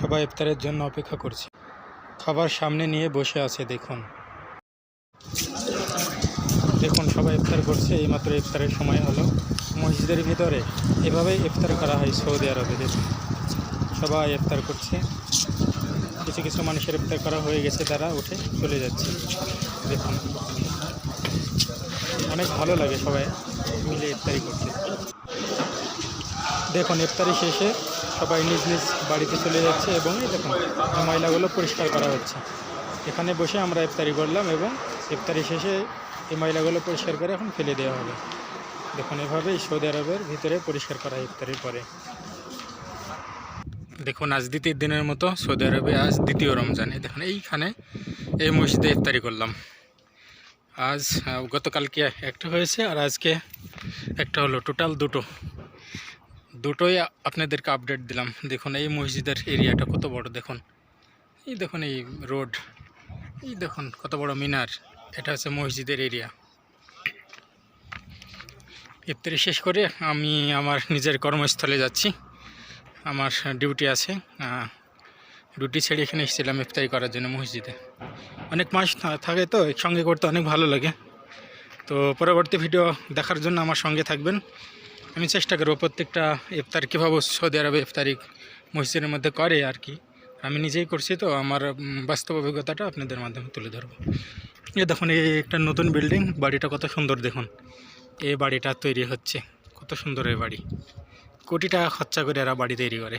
সবাই ইফতারের জন্য অপেক্ষা করছে। খাবার সামনে নিয়ে বসে আছে, দেখুন। দেখুন, সবাই ইফতার করছে, এইমাত্র ইফতারের সময় হলো। মসজিদের ভিতরে এভাবেই ইফতার করা হয় সৌদি আরবে, দেখুন। সবাই ইফতার করছে। কিছু কিছু মানুষের ইফতার করা হয়ে গেছে, তারা উঠে চলে যাচ্ছে, দেখুন। অনেক ভালো লাগে সবাই মিলে ইফতারি করতে। দেখুন, ইফতারি শেষে সবাই নিজ নিজ বাড়িতে চলে যাচ্ছে এবং এই দেখুন ময়লাগুলো পরিষ্কার করা হচ্ছে। এখানে বসে আমরা ইফতারি করলাম এবং ইফতারি শেষে এই ময়লাগুলো পরিষ্কার করে এখন ফেলে দেওয়া হবে। দেখুন এভাবেই সৌদি আরবের ভিতরে পরিষ্কার করা ইফতারির পরে। দেখুন, আজ দ্বিতীয় দিনের মতো সৌদি আরবে আজ দ্বিতীয় রমজানে। দেখুন, এইখানে এই মসজিদে ইফতারি করলাম। আজ গতকালকে একটা হয়েছে আর আজকে একটা হলো। টোটাল দুটো। দুটোই আপনাদেরকে আপডেট দিলাম। দেখুন, এই মসজিদের এরিয়াটা কত বড়, দেখুন। এই দেখুন, এই রোড এই দেখুন, কত বড় মিনার। এটা হচ্ছে মসজিদের এরিয়া ইফতারি শেষ করে আমি আমার নিজের কর্মস্থলে যাচ্ছি। আমার ডিউটি আছে। ডিউটি ছেড়ে এখানে এসেছিলাম ইফতারি করার জন্য মসজিদে। অনেক মাস থাকে তো একসঙ্গে করতে অনেক ভালো লাগে। তো পরবর্তী ভিডিও দেখার জন্য আমার সঙ্গে থাকবেন। আমি চেষ্টা করব প্রত্যেকটা ইফতার কীভাবে সৌদি আরবে ইফতারি মসজিদের মধ্যে করে আর কি। আমি নিজেই করছি তো, আমার বাস্তব অভিজ্ঞতাটা আপনাদের মাধ্যমে তুলে ধরবো। এ দেখুন, এই একটা নতুন বিল্ডিং, বাড়িটা কত সুন্দর দেখুন। এই বাড়িটা তৈরি হচ্ছে, কত সুন্দর এই বাড়ি। কোটি টাকা খরচা করে এরা বাড়ি তৈরি করে।